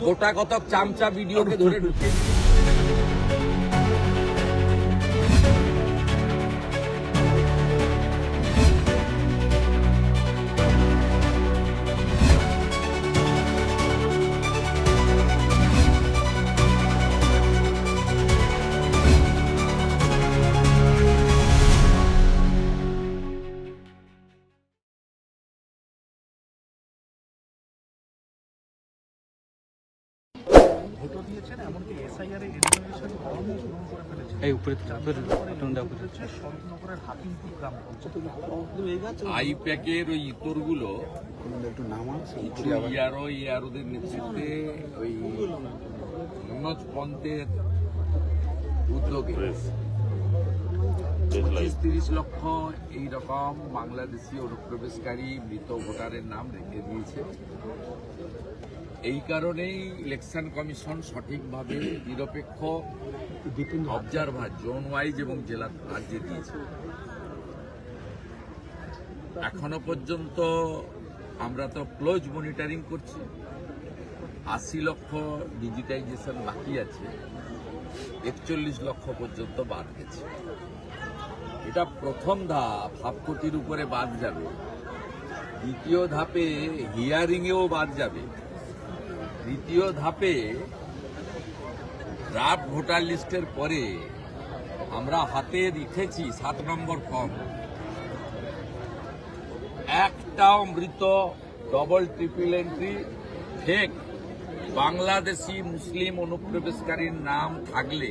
গোটা কতক চামচা ভিডিওকে ধরে ঢুকিয়ে পঞ্চায়েত। আইপ্যাকের ওই ইতরগুলো কিছু ইয়ারো ইয়ারোদের নেতৃত্বে ওই মনোজ পন্থের উদ্যোগে পঁচিশ তিরিশ লক্ষ এইরকম বাংলাদেশি অনুপ্রবেশকারী মৃত ভোটারের নাম রেখে দিয়েছে। এই কারণেই ইলেকশন কমিশন সঠিকভাবে নিরপেক্ষ অবজারভার জোন ওয়াইজ এবং জেলা রাজ্যে দিয়েছে। এখনও পর্যন্ত আমরা তো ক্লোজ মনিটরিং করছি। আশি লক্ষ ডিজিটাইজেশন বাকি আছে। একচল্লিশ লক্ষ পর্যন্ত বাদ গেছে। এটা প্রথম ধাপ, হাফ কোটির উপরে বাদ যাবে। দ্বিতীয় ধাপে হিয়ারিংয়েও বাদ যাবে। তৃতীয় ধাপে ড্রাফট ভোটার লিস্টের পরে আমরা হাতে রেখেছি সাত নম্বর ফর্ম একটাও মৃত double triple entry fake Bangladeshi, মুসলিম অনুপ্রবেশকারীর নাম থাকলে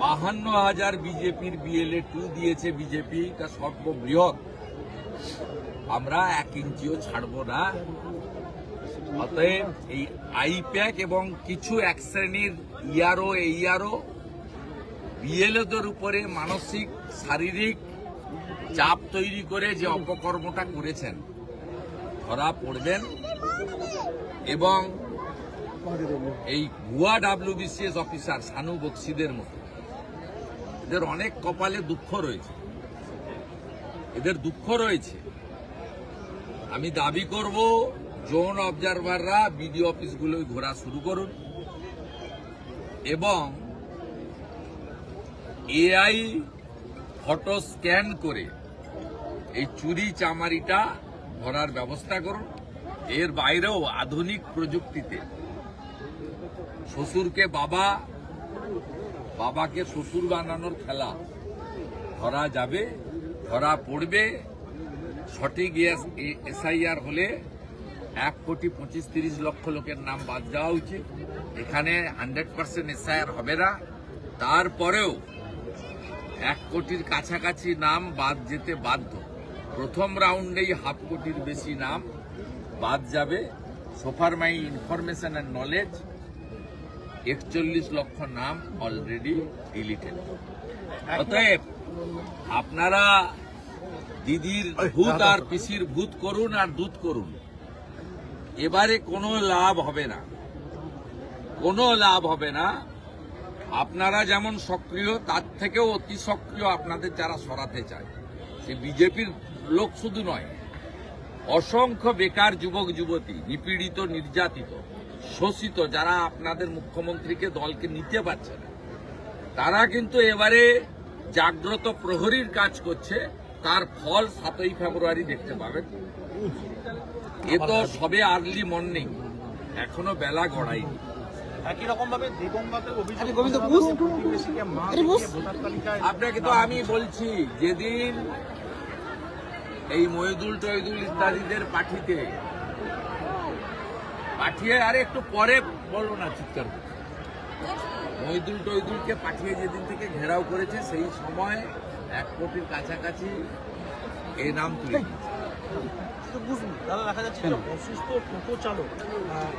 বাহান্ন হাজার বিজেপির বিএলএ টু দিয়েছে বিজেপি তা সর্ববৃহৎ। আমরা এক ইঞ্চিও ছাড়ব না। অতএব এই আইপ্যাক এবং কিছু এক শ্রেণির ইয়ারও এইয়ারও বিএলওদের উপরে মানসিক, শারীরিক চাপ তৈরি করে যে অপকর্মটা করেছেন, ধরা পড়বেন এবং এই ভুয়া ডাব্লিউবিসিএস অফিসার সানু বক্সিদের মতো। এদের অনেক কপালে দুঃখ রয়েছে। এদের দুঃখ রয়েছে। আমি দাবি করব জোন অবজারভাররা বিডি অফিসগুলোয় ঘোরা শুরু করুন। এবং এআই ফটো স্ক্যান করে এই চুরি চামারিটা ধরার ব্যবস্থা করুন। এর বাইরেও আধুনিক প্রযুক্তিতে শ্বশুরকে বাবা, বাবাকে শ্বশুর বানানোর খেলা ধরা যাবে, ধরা পড়বে। সঠিক এসআইআর হলে এক কোটি পঁচিশ তিরিশ লক্ষ লোকের নাম বাদ যাওয়া উচিত। এখানে হান্ড্রেড পার্সেন্ট এসআইআর হবে না। তারপরেও এক কোটির কাছাকাছি নাম বাদ যেতে বাধ্য। প্রথম রাউন্ডেই হাফ কোটির বেশি নাম বাদ যাবে। সোফার মাই ইনফরমেশন অ্যান্ড নলেজ একচল্লিশ লক্ষ নাম অলরেডি ডিলিটেড। অতএব আপনারা দিদির ভূত আর পিসির ভূত করুন আর দুধ করুন। এবারে কোনো লাভ হবে না। কোনো লাভ হবে না। আপনারা যেমন সক্রিয়, তার থেকেও অতি সক্রিয় আপনাদের যারা সরাতে চায়। সে বিজেপির লোক শুধু নয়, অসংখ্য বেকার যুবক, যুবতী, নিপীড়িত, নির্যাতিত, শোষিত, যারা আপনাদের মুখ্যমন্ত্রীকে দলকে নিতে পারছে না, তারা কিন্তু এবারে জাগ্রত প্রহরীর কাজ করছে। তার ফল সাতই ফেব্রুয়ারি দেখতে পাবেন। এ তো সবে আর্লি মর্নিং এখনও বেলা গড়ায়নি আপনাকে তো আমি বলছি যেদিন এই মহিদুল টহিদুল ইত্যাদিদের পাঠিতে পাঠিয়ে আরে একটু পরে বলব না চিৎকার করে। মহিদুল টহিদুলকে পাঠিয়ে যেদিন থেকে ঘেরাও করেছে সেই সময় এক কোটির কাছাকাছি এই নাম তুলে দাদা দেখা যাচ্ছে যে অসুস্থ টোটো চালক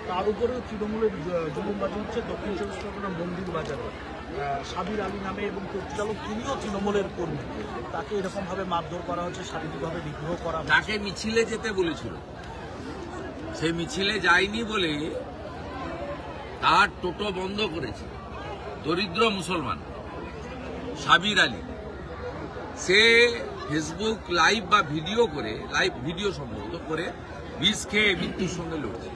তার উপরেও তৃণমূলের জুলুমবাজি হচ্ছে দক্ষিণ চব্বিশ মন্দির বাজারে। আহ, সাবির আলী নামে এবং টোটো চালক তিনিও তৃণমূলের কর্মী। তাকে এরকম ভাবে মারধর করা হচ্ছে শারীরিকভাবে বিগ্রহ করা তাকে মিছিলে যেতে বলেছিল। সে মিছিলে যায়নি বলে তার টোটো বন্ধ করেছে। দরিদ্র মুসলমান সাবির আলী। সে ফেসবুক লাইভ বা ভিডিও করে লাইভ ভিডিও সম্ভবত করে বিষ খেয়ে মৃত্যুর সঙ্গে লড়ছে।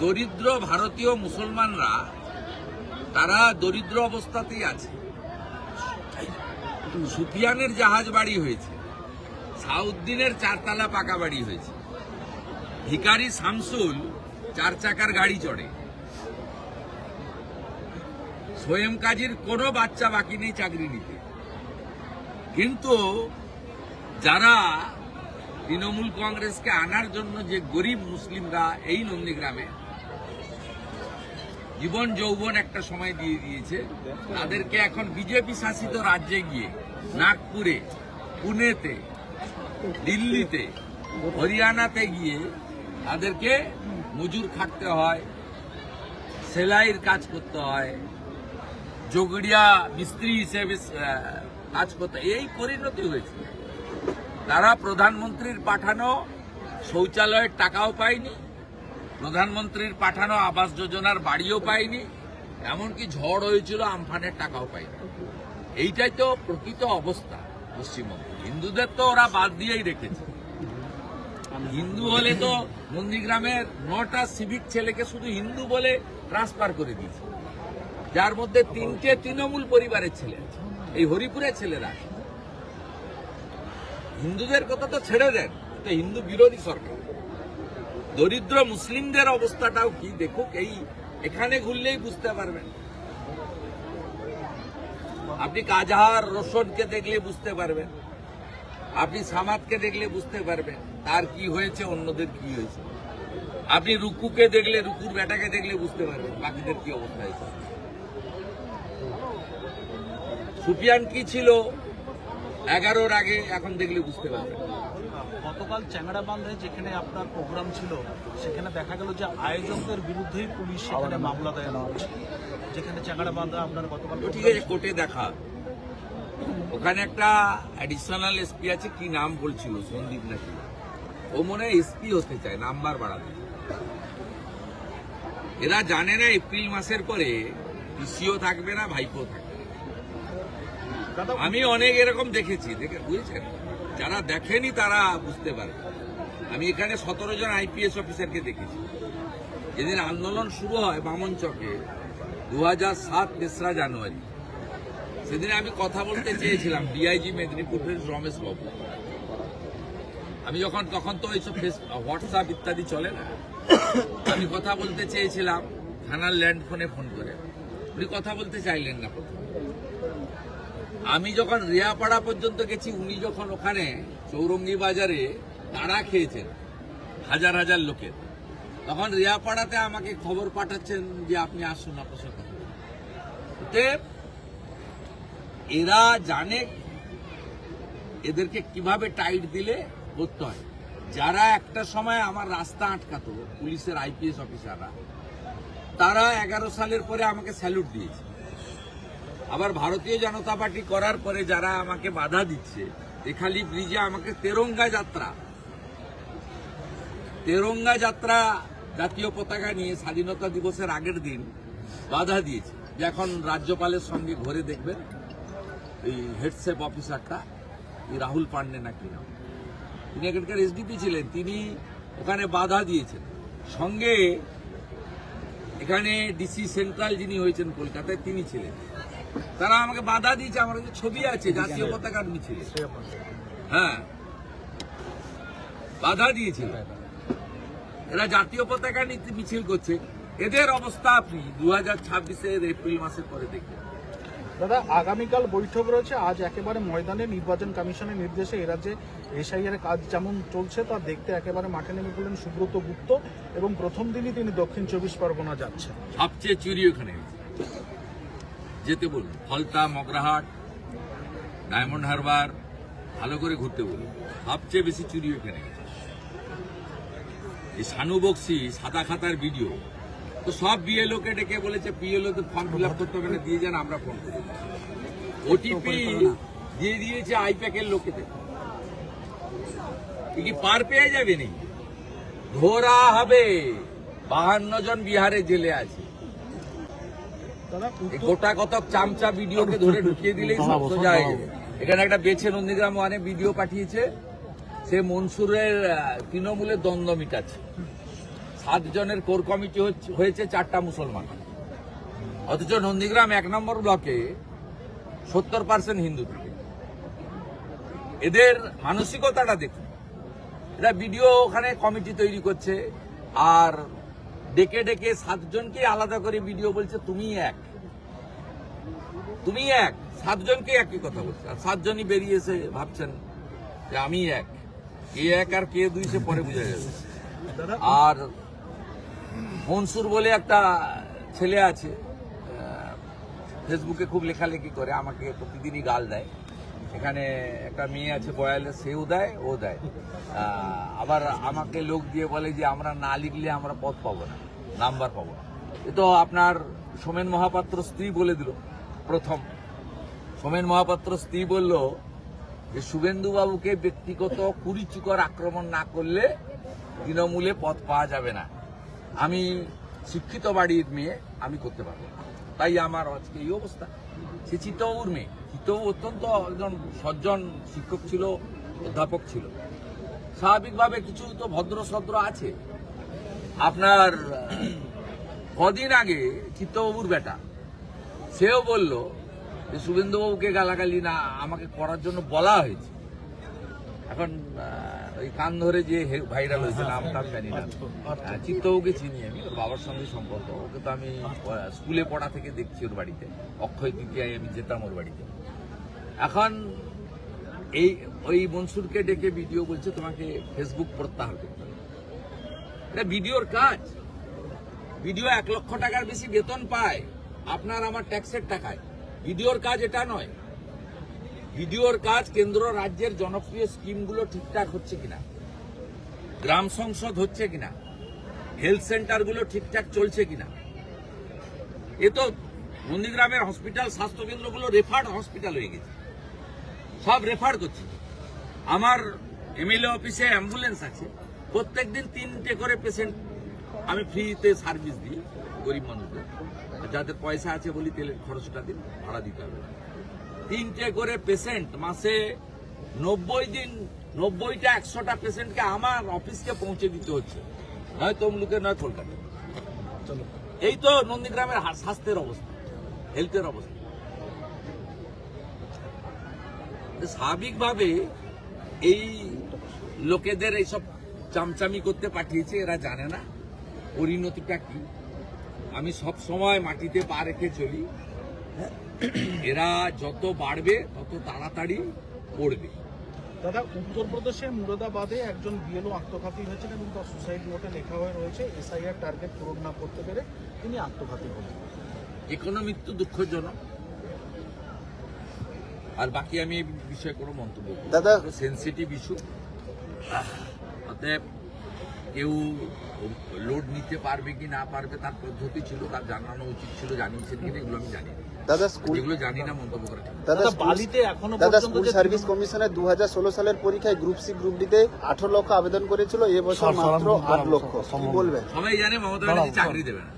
দরিদ্র ভারতীয় মুসলমানরা, তারা দরিদ্র অবস্থাতেই আছে। সুফিয়ানের জাহাজ বাড়ি হয়েছে, সাউদ্দিনের চারতলা পাকা বাড়ি হয়েছে। ভিকারি শামসুল চার চাকার গাড়ি চড়ে। সোয়েম কাজীর কোনো বাচ্চা বাকি নেই চাকরি নিতে। কিন্তু যারা তৃণমূল কংগ্রেসকে আনার জন্য যে গরিব মুসলিমরা এই নন্দীগ্রামে জীবন যৌবন একটা সময় দিয়ে দিয়েছে, তাদেরকে এখন বিজেপি শাসিত রাজ্যে গিয়ে নাগপুরে, পুনেতে, দিল্লিতে, হরিয়ানাতে গিয়ে তাদেরকে মজুর খাটতে হয়, সেলাইয়ের কাজ করতে হয় যোগড়িয়া মিস্ত্রি হিসেবে কাজ করতে এই পরিণতি হয়েছে। তারা প্রধানমন্ত্রীর পাঠানো শৌচালয়ের টাকাও পায়নি, প্রধানমন্ত্রীর পাঠানো আবাস যোজনার বাড়িও পায়নি, এমনকি ঝড় হয়েছিল, আমফানের টাকাও পায়নি। এইটাই তো প্রকৃত অবস্থা পশ্চিমবঙ্গে। হিন্দুদের তো ওরা বাদ দিয়েই রেখেছে। হিন্দু হলে তো নন্দীগ্রামের নটা সিভিক ছেলেকে শুধু হিন্দু বলে ট্রান্সফার করে দিয়েছে। যার মধ্যে তিনটে তৃণমূল পরিবারের ছেলে আছে। এই হরিপুরের ছেলেরা। হিন্দুদের কথা তো ছেড়ে দেন, এটা হিন্দু বিরোধী সরকার। দরিদ্র মুসলিমদের অবস্থাটাও কি দেখুক, এই এখানে ঘুরলেই বুঝতে পারবেন। আপনি কাজাহার রোশনকে দেখলে বুঝতে পারবেন, আপনি সামাদকে দেখলে বুঝতে পারবেন, তার কি হয়েছে, অন্যদের কি হয়েছে। আপনি রুকুকে দেখলে, রুকুর বেটাকে দেখলে বুঝতে পারবেন, বাকিদের কি অবস্থা হয়েছে। সুফিয়ান কি ছিল? এগারোর আগে এখন দেখলে বুঝতে পারবেন গতকাল চ্যাংড়া বান্ধে যেখানে আপনার প্রোগ্রাম ছিল সেখানে দেখা গেল যে আয়োজকদের বিরুদ্ধেই পুলিশ সেখানে মামলা দায়ের হচ্ছে যেখানে চ্যাংড়া বান্ধে আপনার গতকাল ঠিক আছে কোর্টে দেখা। ওখানে একটা অ্যাডিশনাল এসপি আছে কি নাম বলছিল? সন্দীপ নাকি? ও মনে এসপি হতে চায় নাম্বার বাড়াতে। এরা জানে না এপ্রিল মাসের পরে পিসিও থাকবে না ভাইপো থাকবে আমি অনেক এরকম দেখেছি, দেখে বুঝেছেন? যারা দেখেনি তারা বুঝতে পারবে। আমি এখানে সতেরো জন আইপিএস অফিসারকে দেখেছি। যেদিন আন্দোলন শুরু হয় বামন চকে দু হাজার সাত তেসরা জানুয়ারি। সেদিন আমি কথা বলতে চেয়েছিলাম ডিআইজি মেদিনীপুরের রমেশ বাবু। আমি যখন, তখন তো এইসব ফেস, হোয়াটসঅ্যাপ ইত্যাদি চলে না। আমি কথা বলতে চেয়েছিলাম, থানার ল্যান্ড ফোনে ফোন করে। উনি কথা বলতে চাইলেন না প্রথমে। আমি যখন রিয়াপাড়া পর্যন্ত গেছি, উনি যখন ওখানে চৌরঙ্গি বাজারে তাড়া খেয়েছেন, হাজার হাজার লোকের, তখন রিয়াপাড়াতে আমাকে খবর পাঠাচ্ছেন যে আপনি আসুন আপনার সাথে। এরা জানে এদেরকে কীভাবে টাইট দিলে করতে হয়। যারা একটা সময় আমার রাস্তা আটকাতো, পুলিশের আইপিএস অফিসাররা, তারা এগারো সালের পরে আমাকে স্যালুট দিয়েছে। আবার ভারতীয় জনতা পার্টি করার পরে যারা আমাকে বাধা দিচ্ছে এখালি ব্রিজে আমাকে তেরঙ্গা যাত্রা। তেরঙ্গা যাত্রা জাতীয় পতাকা নিয়ে স্বাধীনতা দিবসের আগের দিন বাধা দিয়েছে। যে এখন রাজ্যপালের সঙ্গে ঘরে দেখবেন, এই হেডসেপ অফিসারটা, এই রাহুল পান্ডে নাকি নাম? তিনি এখানকার এসডিপি ছিলেন, তিনি ওখানে বাধা দিয়েছেন। সঙ্গে এখানে ডিসি সেন্ট্রাল যিনি হয়েছেন কলকাতায়, তিনি ছিলেন। তারা আমাকে বাধা দিয়েছে আমার কাছে ছবি আছে জাতীয় পতাকার মিছিলে। হ্যাঁ। বাধা দিয়েছিল। এরা জাতীয় পতাকা নিতে মিছিল করছে। এদের অবস্থা আপনি দু হাজার ছাব্বিশের এপ্রিল মাসের পরে দেখবেন। দাদা আগামীকাল বৈঠক রয়েছে। আজ একেবারে ময়দানে নির্বাচন কমিশনের নির্দেশে এ রাজ্যে এসআইআর কাজ যেমন চলছে তা দেখতে একেবারে মাঠে নেমে পড়লেন সুব্রত গুপ্ত এবং প্রথম দিনই তিনি দক্ষিণ চব্বিশ পরগনা যাচ্ছেন। সবচেয়ে চুরি ওখানে। যেতে বলুন। ফলতা মগরাহাট ডায়মন্ড হারবার ভালো করে ঘুরতে বলুন। সবচেয়ে বেশি চুরি ওখানে এই সানু বক্সি সাদা খাতার ভিডিও। তো সব বিএলও কে ডেকে বলেছে বিএলও তে ফর্ম ফিল আপ করতে হবে না দিয়ে যান আমরা ফোন করি ওটিপি দিয়ে দিয়েছে আইপ্যাকের লোকেদের কি পার পেয়ে যাবে নাকি? ধরা হবে। বাহান্ন জন বিহারে জেলে আছে। গোটা কতক চামচা ভিডিওকে ধরে ঢুকিয়ে দিলেই সব সোজা হয়ে যাবে এখানে একটা বেছে নন্দীগ্রাম ওয়ানে ভিডিও পাঠিয়েছে। সে মনসুরের তৃণমূলের দ্বন্দ্ব মিটাচ্ছে। সাতজনের কোর কমিটি হচ্ছে- হয়েছে চারটা মুসলমান। অথচ নন্দীগ্রাম এক নম্বর ব্লকে সত্তর পার্সেন্ট হিন্দু থাকে। এদের মানসিকতাটা দেখুন। এরা ভিডিও ওখানে কমিটি তৈরি করছে। আর ডেকে ডেকে সাতজনকে আলাদা করে ভিডিও বলছে, তুমি এক। তুমি এক। সাতজনকে একই কথা বলছে। আর সাতজনই বেরিয়েছে ভাবছেন যে আমি এক। কে এক আর কে দুই সে পরে বোঝা যাবে। আর মনসুর বলে একটা ছেলে আছে ফেসবুকে খুব লেখালেখি করে, আমাকে প্রতিদিনই গাল দেয়। এখানে একটা মেয়ে আছে বয়ালে, সেও দেয়, ও দেয়। আবার আমাকে লোক দিয়ে বলে যে, আমরা না লিখলে আমরা পথ পাবো না। নাম্বার পাবো। এ তো আপনার সোমেন মহাপাত্র স্ত্রী বলে দিল, প্রথম। সোমেন মহাপাত্র স্ত্রী বলল, যে শুভেন্দু বাবুকে ব্যক্তিগত কুড়িচুকর আক্রমণ না করলে তৃণমূলে পথ পাওয়া যাবে না। আমি শিক্ষিত বাড়ির মেয়ে, আমি করতে পারব তাই আমার আজকে এই অবস্থা। সে চিত্তবাবুর মেয়ে। চিত্তবাবু অত্যন্ত একজন সজ্জন শিক্ষক ছিল, অধ্যাপক ছিল। স্বাভাবিকভাবে কিছু তো ভদ্র সদ্র আছে। আপনার কদিন আগে চিত্তবাবুর বেটা সেও বলল যে শুভেন্দুবাবুকে গালাগালি না আমাকে করার জন্য বলা হয়েছে। এখন ওই কান ধরে যে ভাইরাল হয়েছে নাম টাম জানি না। চিত্তবাবুকে চিনি আমি ওর বাবার সঙ্গে সম্পর্ক। ওকে তো আমি স্কুলে পড়া থেকে দেখছি ওর বাড়িতে। অক্ষয় তৃতীয়ায় আমি যেতাম ওর বাড়িতে। এখন এই ওই মনসুরকে ডেকে ভিডিও বলছে তোমাকে ফেসবুক প্রত্যাহার করতে হবে। এটা ভিডিওর কাজ। ভিডিও এক লক্ষ টাকার বেশি বেতন পায়। আপনার আমার ট্যাক্সের টাকায়। ভিডিওর কাজ এটা নয়। ভিডিওর কাজ কেন্দ্র রাজ্যের জনপ্রিয় স্কিমগুলো ঠিকঠাক হচ্ছে কিনা? গ্রাম সংসদ হচ্ছে কিনা? হেলথ সেন্টারগুলো ঠিকঠাক চলছে কিনা? এ তো নন্দীগ্রামের হসপিটাল স্বাস্থ্যকেন্দ্রগুলো রেফার্ড হসপিটাল হয়ে গেছে। সব রেফার করছে। আমার এমএলএ অফিসে অ্যাম্বুলেন্স আছে। প্রত্যেকদিন তিনটে করে পেশেন্ট আমি ফ্রিতে সার্ভিস দিই গরিব মানুষদের। যাদের পয়সা আছে বলি তেলের খরচটা দিন ভাড়া দিতে হবে। তিনটে করে পেশেন্ট মাসে নব্বই দিন নব্বইটা একশোটা পেশেন্টকে আমার অফিসকে পৌঁছে দিতে হচ্ছে। নয় তমলুকে নয় কলকাতা এই তো নন্দীগ্রামের স্বাস্থ্যের অবস্থা হেলথের অবস্থা। স্বাভাবিকভাবে এই লোকেদের এইসব চামচামি করতে পাঠিয়েছে এরা জানে না। পরিণতিটা কি? আমি সব সময় মাটিতে পা রেখে চলি। এরা যত বাড়বে তত তাড়াতাড়ি পড়বে দাদা উত্তরপ্রদেশে মুরাদাবাদে একজন বিএলও আত্মঘাতী হয়েছেন এবং তার সুসাইড নোটে লেখা হয়ে রয়েছে এসআইআর টার্গেট পূরণ না করতে পেরে তিনি আত্মঘাতী হলেন কোনো মৃত্যু দুঃখজনক। আর বাকি আমি এই বিষয়ে কোনো মন্তব্য দাদা সেন্সিটিভ ইস্যু অতএব কেউ লোড নিতে পারবে কি না পারবে তার পদ্ধতি ছিল তার জানানো উচিত ছিল জানিয়েছেন কিনা এগুলো আমি জানি দাদা স্কুল যেগুলো জানি না মন্তব্য করা দাদা দাদা বালিতে এখনও দাদা স্কুল সার্ভিস কমিশনের দু সালের পরীক্ষায় গ্রুপ সি গ্রুপ ডিতে আঠারো লক্ষ আবেদন করেছিল এবছর মাত্র আট লক্ষ। কি বলবেন? সবাই জানে মমতা ব্যানার্জি চাকরি দেবে না।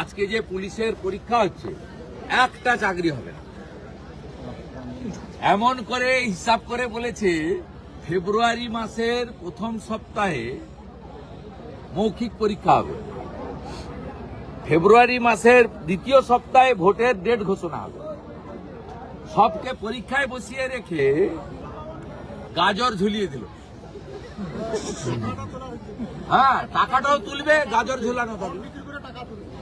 আজকে যে পুলিশের পরীক্ষা হচ্ছে একটা চাকরি হবে না। এমন করে হিসাব করে বলেছে ফেব্রুয়ারি মাসের প্রথম সপ্তাহে মৌখিক পরীক্ষা হবে। ফেব্রুয়ারি মাসের দ্বিতীয় সপ্তাহে ভোটের ডেট ঘোষণা হবে। সবকে পরীক্ষায় বসিয়ে রেখে গাজর ঝুলিয়ে দিল। হ্যাঁ টাকাটাও তুলবে, গাজর ঝুলানো থাকবে।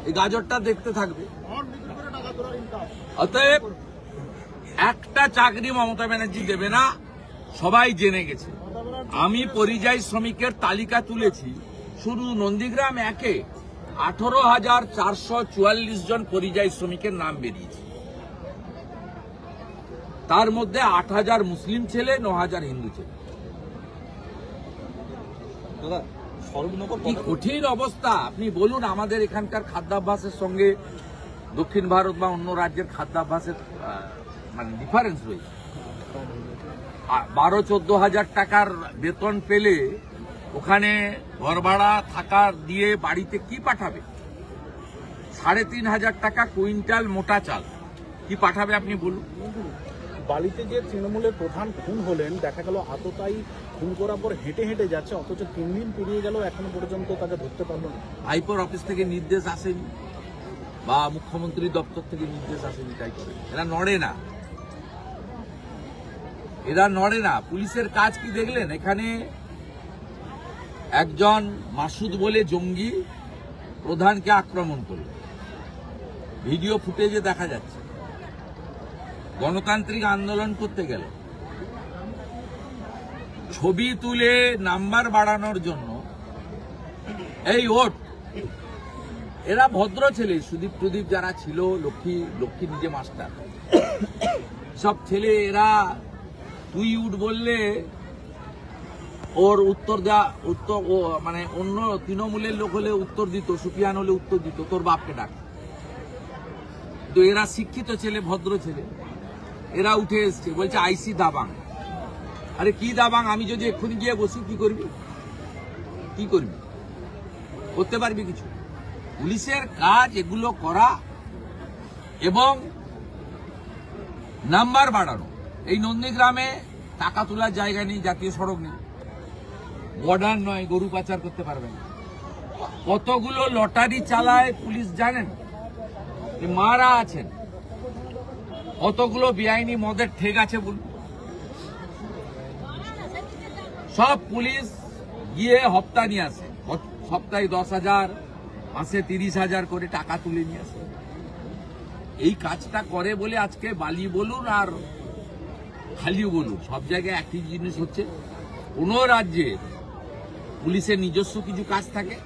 এই গাজরটা দেখতে থাকবে। অতএব একটা চাকরি মমতা ব্যানার্জি দেবে না। সবাই জেনে গেছে। আমি পরিযায়ী শ্রমিকের তালিকা তুলেছি। শুধু নন্দীগ্রাম একে আঠারো হাজার চারশো চুয়াল্লিশ জন পরিযায়ী শ্রমিকের নাম বেরিয়েছে। তার মধ্যে আট হাজার মুসলিম ছেলে ন হাজার হিন্দু ছেলে। কি কঠিন অবস্থা। আপনি বলুন আমাদের এখানকার খাদ্যাভ্যাসের সঙ্গে দক্ষিণ ভারত বা অন্য রাজ্যের খাদ্যাভ্যাসের মানে ডিফারেন্স রয়েছে। বারো চোদ্দ হাজার টাকার বেতন পেলে ওখানে ঘর ভাড়া থাকা দিয়ে বাড়িতে কি পাঠাবে? সাড়ে তিন হাজার টাকা কুইন্টাল মোটা চাল। কি পাঠাবে আপনি বলুন? বালিতে যে তৃণমূলের প্রধান খুন হলেন দেখা গেল আততাই খুন করার পর হেঁটে হেঁটে যাচ্ছে অথচ তিন দিন পেরিয়ে গেল এখনও পর্যন্ত তাকে ধরতে পারল না। হাইপোর অফিস থেকে নির্দেশ আসেনি বা মুখ্যমন্ত্রী দপ্তর থেকে নির্দেশ আসেনি তাই করে। এরা নড়ে না। এরা নড়ে না। পুলিশের কাজ কি দেখলেন? এখানে একজন মাসুদ বলে জঙ্গি প্রধানকে আক্রমণ করল। ভিডিও ফুটেজে দেখা যাচ্ছে। গণতান্ত্রিক আন্দোলন করতে গেল। ছবি তুলে নাম্বার বাড়ানোর জন্য এই ওট। এরা ভদ্র ছেলে, সুদীপ প্রদীপ যারা ছিল, লক্ষ্মী লক্ষ্মী নিজে মাস্টার। সব ছেলে এরা তুই উঠ বললে ওর উত্তর দেওয়া উত্তর ও মানে অন্য তৃণমূলের লোক হলে উত্তর দিত, সুফিয়ান হলে উত্তর দিত, তোর বাপকে ডাক। তো এরা শিক্ষিত ছেলে, ভদ্র ছেলে। এরা উঠে এসছে, বলছে, আইসি দাবাং। আরে কি দাবাং? আমি যদি এক্ষুনি গিয়ে বসি, কি করবি? কি করবি? করতে পারবি কিছু? পুলিশের কাজ এগুলো করা এবং নাম্বার বাড়ানো। এই নন্দীগ্রামে টাকা তোলার জায়গা নেই, জাতীয় সড়ক নেই। বর্ডার নয়, গরু পাচার করতে পারবে না। কতগুলো লটারি চালায় পুলিশ জানেন? মারা আছেন। কতগুলো বেআইনি মদের ঠেক আছে বলুন। সব পুলিশ গিয়ে হপ্তা নিয়ে আসে। সপ্তাহে দশ হাজার, মাসে তিরিশ হাজার করে টাকা তুলে নিয়ে আসে। এই কাজটা করে বলে আজকে বালি বলুন আর খালিও বলুন সব জায়গায় একই জিনিস হচ্ছে। কোন রাজ্যে পুলিশের নিজস্ব কিছু কাজ থাকে,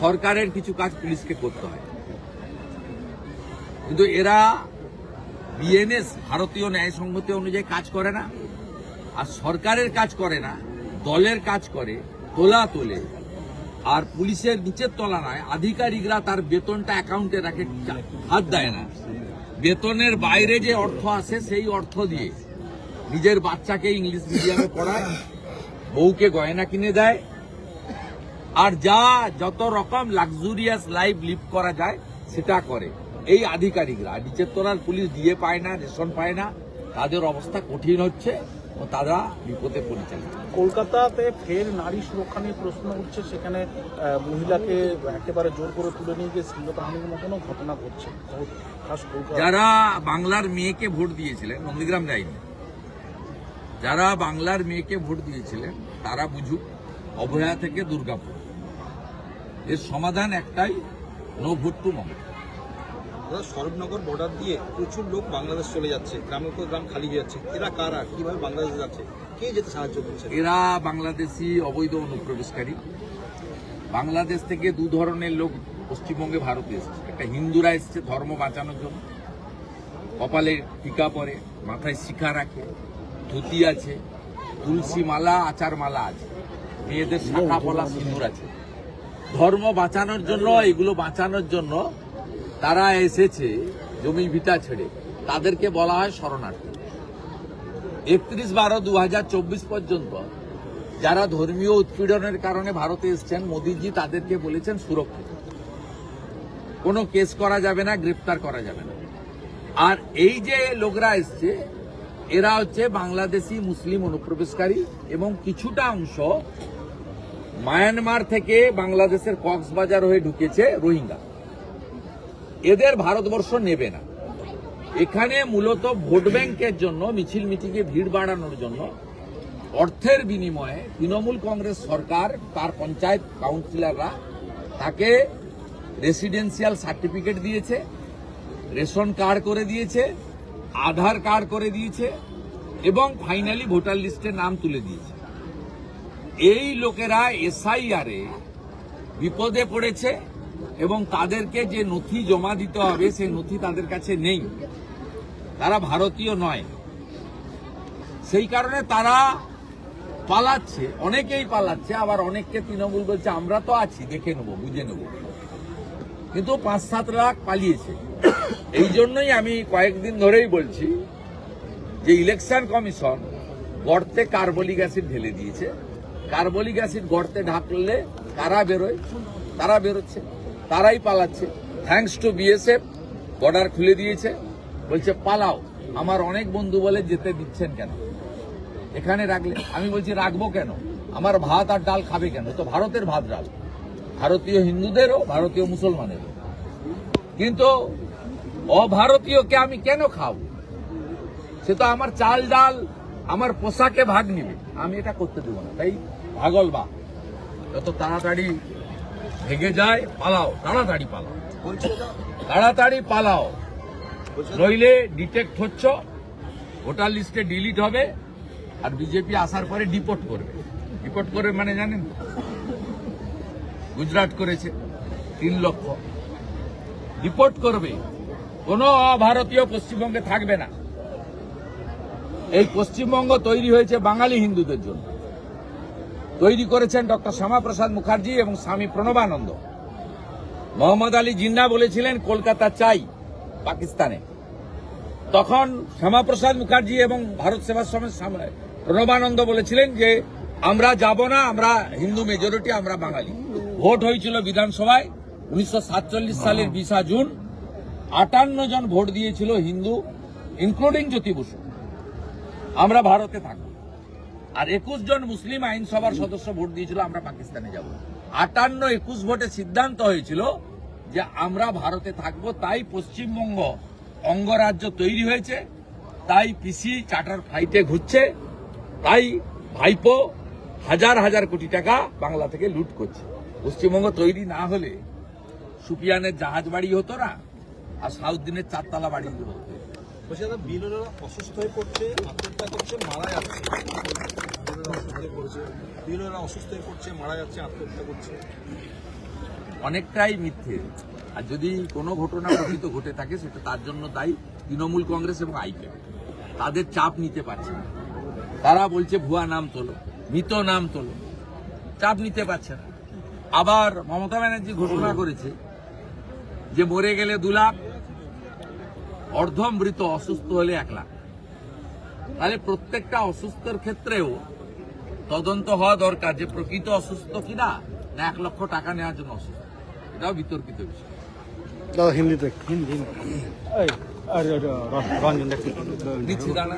সরকারের কিছু কাজ পুলিশকে করতে হয়। কিন্তু এরা বিএনএস, ভারতীয় ন্যায় সংহতি অনুযায়ী কাজ করে না, আর সরকারের কাজ করে না, দলের কাজ করে, তোলা তোলে। আর পুলিশের নিচের তলা নয় আধিকারিকরা তার বেতনটা অ্যাকাউন্টে রাখে হাত দেয় না। বেতনের বাইরে যে অর্থ আসে, সেই অর্থ দিয়ে নিজের বাচ্চাকে ইংলিশ মিডিয়ামে পড়ায় বউকে গয়না কিনে দেয় আর যা যত রকম লাক্সুরিয়াস লাইফ লিভ করা যায় সেটা করে। এই আধিকারিকরা নিচের তলার পুলিশ দিয়ে পায় না রেশন পায় না তাদের অবস্থা কঠিন হচ্ছে ও তারা বিপদে পড়েছে কলকাতাতে ফের নারী সুরক্ষা নিয়ে প্রশ্ন উঠছে সেখানে মহিলাকে একেবারে জোর করে তুলে নিয়ে গিয়ে শ্লীলতাহানির মতনও ঘটনা ঘটছে। যারা বাংলার মেয়েকে ভোট দিয়েছিলেন নন্দীগ্রাম যায়নি। যারা বাংলার মেয়েকে ভোট দিয়েছিলেন তারা বুঝুক অভয়া থেকে দুর্গাপুর। এর সমাধান একটাই নো ভোট টু মমতা। দাদা সরবনগর বর্ডার দিয়ে প্রচুর লোক বাংলাদেশ চলে যাচ্ছে গ্রামের পর গ্রাম খালি হয়ে যাচ্ছে। এরা কারা? কীভাবে বাংলাদেশ যাচ্ছে? কে যেতে সাহায্য করছে? এরা বাংলাদেশি অবৈধ অনুপ্রবেশকারী। বাংলাদেশ থেকে দু ধরনের লোক পশ্চিমবঙ্গে ভারতে এসেছে। একটা হিন্দুরা এসছে ধর্ম বাঁচানোর জন্য। কপালে টিকা পরে মাথায় শিখা রাখে। ধুতি আছে তুলসী মালা আচার মালা আছে। মেয়েদের শাখা পলা সিঁদুর আছে। ধর্ম বাঁচানোর জন্য এগুলো বাঁচানোর জন্য তারা এসেছে জমি ভিটা ছেড়ে। তাদেরকে বলা হয় শরণার্থী। একত্রিশ বারো দু হাজার চব্বিশ পর্যন্ত যারা ধর্মীয় উৎপীড়নের কারণে ভারতে এসছেন মোদীজি তাদেরকে বলেছেন সুরক্ষিত। কোনো কেস করা যাবে না গ্রেপ্তার করা যাবে না। আর এই যে লোকরা এসছে এরা হচ্ছে বাংলাদেশি মুসলিম অনুপ্রবেশকারী এবং কিছুটা অংশ মায়ানমার থেকে বাংলাদেশের কক্সবাজার হয়ে ঢুকেছে রোহিঙ্গা। এদের ভারতবর্ষ নেবে না। এখানে মূলত ভোট ব্যাংকের জন্য, মিছিল মিটিংয়ে ভিড় বাড়ানোর জন্য অর্থের বিনিময়ে তৃণমূল কংগ্রেস সরকার, তার পঞ্চায়েত কাউন্সিলররা তাকে রেসিডেন্সিয়াল সার্টিফিকেট দিয়েছে, রেশন কার্ড করে দিয়েছে আধার কার্ড করে দিয়েছে এবং ফাইনালি ভোটার লিস্টে নাম তুলে দিয়েছে। এই লোকেরা এসআইআরে বিপদে পড়েছে এবং তাদেরকে যে নথি জমা দিতে হবে, সেই নথি তাদের কাছে নেই। তারা ভারতীয় নয়। সেই কারণে তারা পালাচ্ছে, অনেকেই পালাচ্ছে, আবার অনেককে তৃণমূল বলছে, আমরা তো আছি, দেখে নেব, বুঝে নেব। কিন্তু পাঁচ সাত লাখ পালিয়েছে। এই জন্যই আমি কয়েকদিন ধরেই বলছি যে ইলেকশন কমিশন গর্তে কার্বলিক অ্যাসিড ঢেলে দিয়েছে। কার্বলিক অ্যাসিড গর্তে ঢাকলে কারা বেরোয়। তারা বেরোচ্ছে। তারাই পালাচ্ছে। থ্যাঙ্কস টু বিএসএফ বর্ডার খুলে দিয়েছে। বলছে, পালাও। আমার অনেক বন্ধু বলে যেতে দিচ্ছেন কেন? এখানে রাখলে আমি বলছি, রাখব কেন? আমার ভাত আর ডাল খাবে কেন? তো ভারতের ভাত ডাল। ভারতীয় হিন্দুদেরও, ভারতীয় মুসলমানেরও। কিন্তু অভারতীয়কে আমি কেন খাব? সে তো আমার চাল ডাল, আমার পোশাকে ভাগ নিবে। আমি এটা করতে দেবো না। তাই ভাগল বা। যত তাড়াতাড়ি ভেঙে যায়, পালাও। তাড়াতাড়ি পালাও। তাড়াতাড়ি পালাও। নইলে ডিটেক্ট হচ্ছ, ভোটার লিস্টে ডিলিট হবে, আর বিজেপি আসার পরে ডিপোর্ট করবে। ডিপোর্ট করবে মানে জানেন? গুজরাট করেছে, তিন লক্ষ। ডিপোর্ট করবে। কোনো অভারতীয় পশ্চিমবঙ্গে থাকবে না। এই পশ্চিমবঙ্গ তৈরি হয়েছে বাঙালি হিন্দুদের জন্য। তৈরি করেছেন ডক্টর শ্যামাপ্রসাদ মুখার্জি এবং স্বামী প্রণবানন্দ। মোহাম্মদ আলী জিন্না বলেছিলেন কলকাতা চাই পাকিস্তানে। তখন শ্যামাপ্রসাদ মুখার্জি এবং ভারত সেবাশ্রমের প্রণবানন্দ বলেছিলেন যে আমরা যাব না আমরা হিন্দু মেজরিটি আমরা বাঙালি। ভোট হয়েছিল বিধানসভায় উনিশশো সাতচল্লিশ সালের বিশা জুন। আটান্ন জন ভোট দিয়েছিল হিন্দু ইনক্লুডিং জ্যোতি বসু। আমরা ভারতে থাকব। আর একুশ জন মুসলিম আইনসভার সদস্য ভোট দিয়েছিল, আমরা পাকিস্তানে যাব। আটান্ন একুশ ভোটে সিদ্ধান্ত হয়েছিল যে আমরা ভারতে থাকব, তাই পশ্চিমবঙ্গ অঙ্গরাজ্য তৈরি হয়েছে, তাই পিসি চার্টার ফ্লাইটে ঘুরছে, তাই ভাইপো হাজার হাজার কোটি টাকা বাংলা থেকে লুট করছে। পশ্চিমবঙ্গ তৈরি না হলে সুপিয়ানের জাহাজ বাড়ি হতো না। আর সাউথদিনের চারতলা বাড়ি। হতো বলছি দাদা বিএলওরা অসুস্থ হয়ে পড়ছে আত্মহত্যা করছে মারা যাচ্ছে। বিএলওরা অসুস্থ হয়ে পড়ছে। বিএলওরা অসুস্থ হয়ে পড়ছে মারা যাচ্ছে আত্মহত্যা করছে। অনেকটাই মিথ্যে। আর যদি কোনো ঘটনা ঘটিত ঘটে থাকে সেটা তার জন্য দায়ী তৃণমূল কংগ্রেস এবং আইপিএফ তাদের চাপ নিতে পারছে না। তারা বলছে ভুয়া নাম তোলো মৃত নাম তোলো। চাপ নিতে পারছে না। আবার মমতা ব্যানার্জি ঘোষণা করেছে যে মরে গেলে দু লাখ অর্ধমৃত অসুস্থ হলে এক লাখ তাহলে প্রত্যেকটা অসুস্থর ক্ষেত্রেও তদন্ত হওয়া দরকার যে প্রকৃত অসুস্থ কিনা না এক লক্ষ টাকা নেওয়ার জন্য অসুস্থ এটাও বিতর্কিত বিষয় হিন্দিতে হিন্দি রঞ্জন দেখছি দাঁড়া